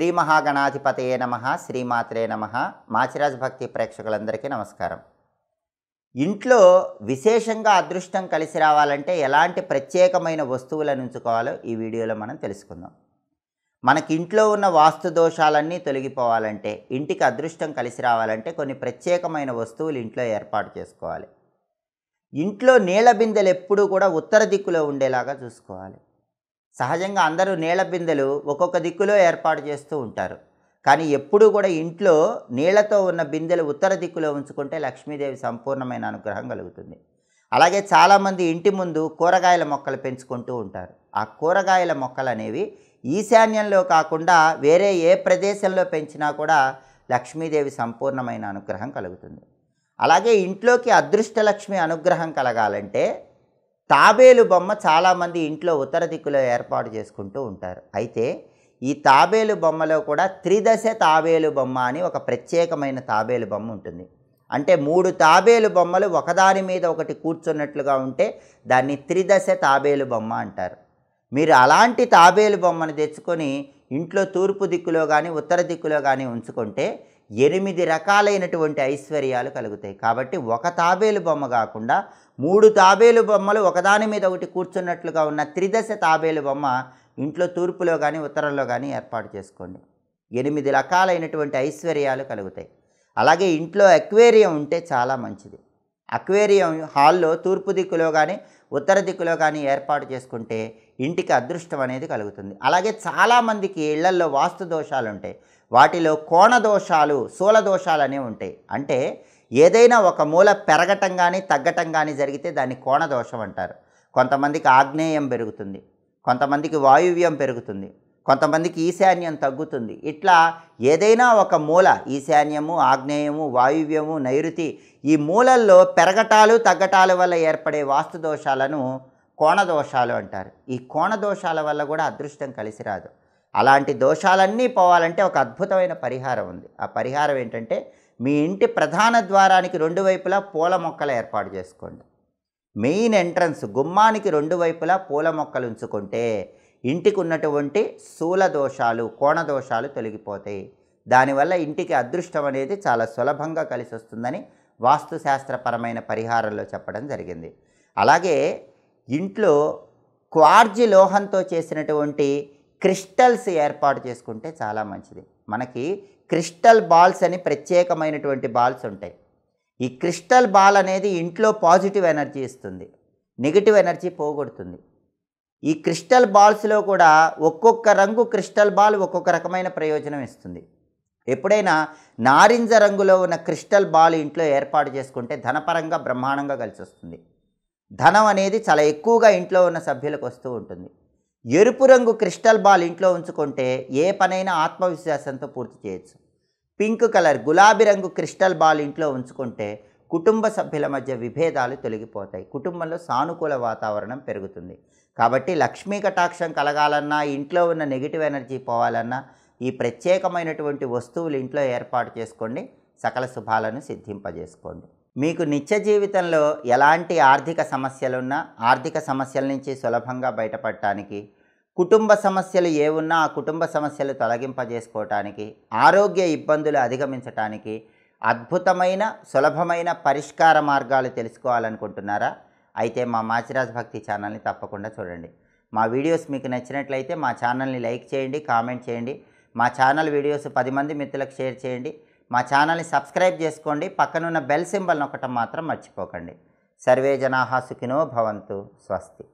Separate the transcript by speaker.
Speaker 1: శ్రీ మహాగణాధిపతయే నమ శ్రీమాత్రే నమ. మాచిరాజ్ భక్తి ప్రేక్షకులందరికీ నమస్కారం. ఇంట్లో విశేషంగా అదృష్టం కలిసి రావాలంటే ఎలాంటి ప్రత్యేకమైన వస్తువులను ఉంచుకోవాలో ఈ వీడియోలో మనం తెలుసుకుందాం. మనకి ఇంట్లో ఉన్న వాస్తు దోషాలన్నీ తొలగిపోవాలంటే ఇంటికి అదృష్టం కలిసి రావాలంటే కొన్ని ప్రత్యేకమైన వస్తువులు ఇంట్లో ఏర్పాటు చేసుకోవాలి. ఇంట్లో నీళ్ళ బిందెలు ఎప్పుడూ కూడా ఉత్తర దిక్కులో ఉండేలాగా చూసుకోవాలి. సహజంగా అందరూ నీళ్ళ బిందెలు ఒక్కొక్క దిక్కులో ఏర్పాటు చేస్తూ ఉంటారు. కానీ ఎప్పుడూ కూడా ఇంట్లో నీళ్ళతో ఉన్న బిందెలు ఉత్తర దిక్కులో ఉంచుకుంటే లక్ష్మీదేవి సంపూర్ణమైన అనుగ్రహం కలుగుతుంది. అలాగే చాలామంది ఇంటి ముందు కూరగాయల మొక్కలు పెంచుకుంటూ ఉంటారు. ఆ కూరగాయల మొక్కలు అనేవి ఈశాన్యంలో కాకుండా వేరే ఏ ప్రదేశంలో పెంచినా కూడా లక్ష్మీదేవి సంపూర్ణమైన అనుగ్రహం కలుగుతుంది. అలాగే ఇంట్లోకి అదృష్టలక్ష్మి అనుగ్రహం కలగాలంటే తాబేలు బొమ్మ చాలామంది ఇంట్లో ఉత్తర దిక్కులో ఏర్పాటు చేసుకుంటూ ఉంటారు. అయితే ఈ తాబేలు బొమ్మలో కూడా త్రిదశ తాబేలు బొమ్మ అని ఒక ప్రత్యేకమైన తాబేలు బొమ్మ ఉంటుంది. అంటే మూడు తాబేలు బొమ్మలు ఒకదాని మీద ఒకటి కూర్చున్నట్లుగా ఉంటే దాన్ని త్రిదశ తాబేలు బొమ్మ అంటారు. మీరు అలాంటి తాబేలు బొమ్మను తెచ్చుకొని ఇంట్లో తూర్పు దిక్కులో కానీ ఉత్తర దిక్కులో కానీ ఉంచుకుంటే ఎనిమిది రకాలైనటువంటి ఐశ్వర్యాలు కలుగుతాయి. కాబట్టి ఒక తాబేలు బొమ్మ కాకుండా మూడు తాబేలు బొమ్మలు ఒకదాని మీద ఒకటి కూర్చున్నట్లుగా ఉన్న త్రిదశ తాబేలు బొమ్మ ఇంట్లో తూర్పులో కానీ ఉత్తరంలో కానీ ఏర్పాటు చేసుకోండి. ఎనిమిది రకాలైనటువంటి ఐశ్వర్యాలు కలుగుతాయి. అలాగే ఇంట్లో అక్వేరియం ఉంటే చాలా మంచిది. అక్వేరియం హాల్లో తూర్పు దిక్కులో కానీ ఉత్తర దిక్కులో కానీ ఏర్పాటు చేసుకుంటే ఇంటికి అదృష్టం అనేది కలుగుతుంది. అలాగే చాలామందికి ఇళ్ళల్లో వాస్తు దోషాలు ఉంటాయి వాటిలో కోణ దోషాలు శూల దోషాలు అనేవి ఉంటాయి. అంటే ఏదైనా ఒక మూల పెరగటం కానీ తగ్గటం కానీ జరిగితే దాన్ని కోణ దోషం అంటారు. కొంతమందికి ఆగ్నేయం పెరుగుతుంది. కొంతమందికి వాయువ్యం పెరుగుతుంది. కొంతమందికి ఈశాన్యం తగ్గుతుంది. ఇట్లా ఏదైనా ఒక మూల ఈశాన్యము ఆగ్నేయము వాయువ్యము నైరుతి ఈ మూలల్లో పెరగటాలు తగ్గటాల వల్ల ఏర్పడే వాస్తు దోషాలను కోణ దోషాలు అంటారు. ఈ కోణ దోషాల వల్ల కూడా అదృష్టం కలిసి రాదు. అలాంటి దోషాలన్నీ పోవాలంటే ఒక అద్భుతమైన పరిహారం ఉంది. ఆ పరిహారం ఏంటంటే మీ ఇంటి ప్రధాన ద్వారానికి రెండు వైపులా పూల మొక్కలు ఏర్పాటు చేసుకోండి. మెయిన్ ఎంట్రన్స్ గుమ్మానికి రెండు వైపులా పూల మొక్కలు ఉంచుకుంటే ఇంటికి ఉన్నటువంటి స్థూల దోషాలు కోణ దోషాలు తొలగిపోతాయి. దానివల్ల ఇంటికి అదృష్టం అనేది చాలా సులభంగా కలిసి వస్తుందని వాస్తుశాస్త్రపరమైన పరిహారంలో చెప్పడం జరిగింది. అలాగే ఇంట్లో క్వార్జి లోహంతో చేసినటువంటి క్రిస్టల్స్ ఏర్పాటు చేసుకుంటే చాలా మంచిది. మనకి క్రిస్టల్ బాల్స్ అని ప్రత్యేకమైనటువంటి బాల్స్ ఉంటాయి. ఈ క్రిస్టల్ బాల్ అనేది ఇంట్లో పాజిటివ్ ఎనర్జీ ఇస్తుంది. నెగిటివ్ ఎనర్జీ పోగొడుతుంది. ఈ క్రిస్టల్ బాల్స్లో కూడా ఒక్కొక్క రంగు క్రిస్టల్ బాల్ ఒక్కొక్క రకమైన ప్రయోజనం ఇస్తుంది. ఎప్పుడైనా నారింజ రంగులో ఉన్న క్రిస్టల్ బాల్ ఇంట్లో ఏర్పాటు చేసుకుంటే ధనపరంగా బ్రహ్మాండంగా కలిసి వస్తుంది ధనం అనేది చాలా ఎక్కువగా ఇంట్లో ఉన్న సభ్యులకు వస్తూ ఉంటుంది. ఎరుపు రంగు క్రిస్టల్ బాల్ ఇంట్లో ఉంచుకుంటే ఏ పనైనా ఆత్మవిశ్వాసంతో పూర్తి చేయొచ్చు. పింక్ కలర్ గులాబీ రంగు క్రిస్టల్ బాల్ ఇంట్లో ఉంచుకుంటే కుటుంబ సభ్యుల మధ్య విభేదాలు తొలగిపోతాయి. కుటుంబంలో సానుకూల వాతావరణం పెరుగుతుంది. కాబట్టి లక్ష్మీ కటాక్షం కలగాలన్నా ఇంట్లో ఉన్న నెగిటివ్ ఎనర్జీ పోవాలన్నా ఈ ప్రత్యేకమైనటువంటి వస్తువులు ఇంట్లో ఏర్పాటు చేసుకోండి. సకల శుభాలను సిద్ధింపజేసుకోండి. మీకు నిత్య జీవితంలో ఎలాంటి ఆర్థిక సమస్యలున్నా ఆర్థిక సమస్యల నుంచి సులభంగా బయటపడటానికి కుటుంబ సమస్యలు ఏ ఉన్నా ఆ కుటుంబ సమస్యలు తొలగింపజేసుకోవటానికి ఆరోగ్య ఇబ్బందులు అధిగమించటానికి అద్భుతమైన సులభమైన పరిష్కార మార్గాలు తెలుసుకోవాలనుకుంటున్నారా? అయితే మా మాచిరాజ్ భక్తి ఛానల్ని తప్పకుండా చూడండి. మా వీడియోస్ మీకు నచ్చినట్లయితే మా ఛానల్ని లైక్ చేయండి కామెంట్ చేయండి. మా ఛానల్ వీడియోస్ పది మంది మిత్రులకు షేర్ చేయండి. మా ఛానల్ని సబ్స్క్రైబ్ చేసుకోండి. పక్కనున్న బెల్ సింబల్ నొక్కటం మాత్రం మర్చిపోకండి. సర్వే జనాహా సుఖినో భవంతు. స్వస్తి.